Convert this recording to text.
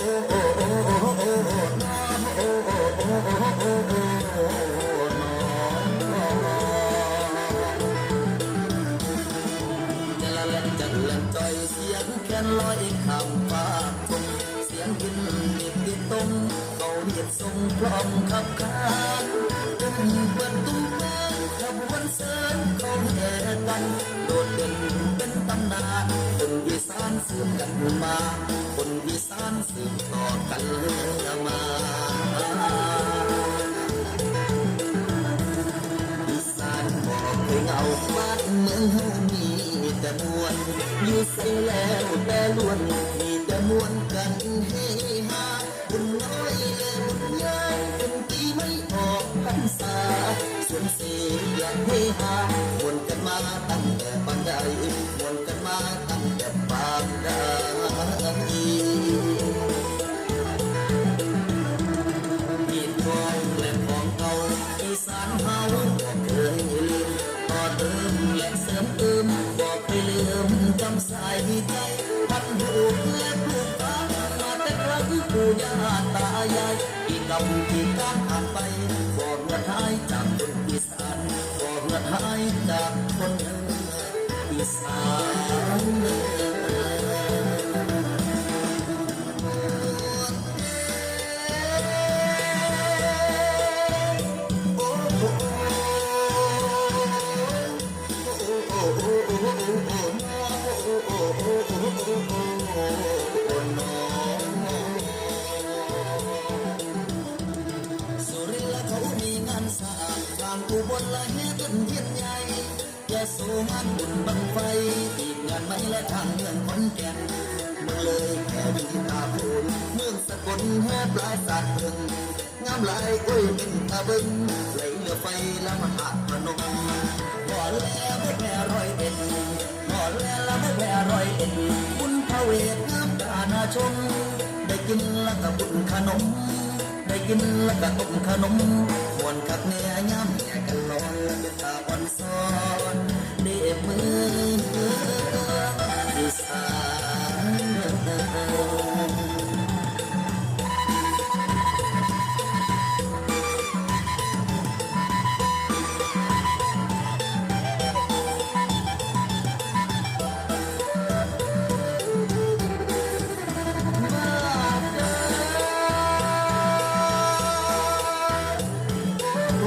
ละเล่นจะเล่นจอยเสียงแคนลอยคำฟ้าเสียงกินนิดติดตรงเขาเรียกทรงพร้อมขับขานตุ้มเปิดตุ้มแม่ขบวนเสิร์เขาแห่กันโดดเด่นเป็นตำนานคนอีสานสืบกันมา ต่อกันมาอีสานบอกเคยเงาบ้านเมืองมีแต่มวลอยู่ใส่แล้วแต่ล้วนมีแต่มวลกันเฮฮาบุญน้อยและบุญใหญ่เป็นปีไม่ออกพรรษาส่วนเสียงเฮฮา สายใจพันหูและผูกพันมาแต่ครั้งปู่ย่าตายายอีกกับที่การผ่านไปบ่เรือหายจากคนอีสานบ่เรือหายจากคนอีสาน สุรินทร์และเขามีงานสร้างทางอุบลและเฮตุนเทียนใหญ่ยะโสงานบุญบังไฟอีกงานไม่และทางเมืองขอนแก่นเมืองเลยแค่วิตาพูนเมืองสกลแห่ปลายสัตว์พึงงามหลายอุ้ยเป็นตาบึงไหลเรือไฟและมหาพนมบ่อแล้ว แล้วและไม่แพ้รอยเอ็ดบุญพระเวทงามตาหนาชม ได้กินแล้วก็บุญขนม ได้กินแล้วก็ต้มขนมมวนคักเน่ย่ำแย่กันลอยเป็นตาอ่อนซ้อน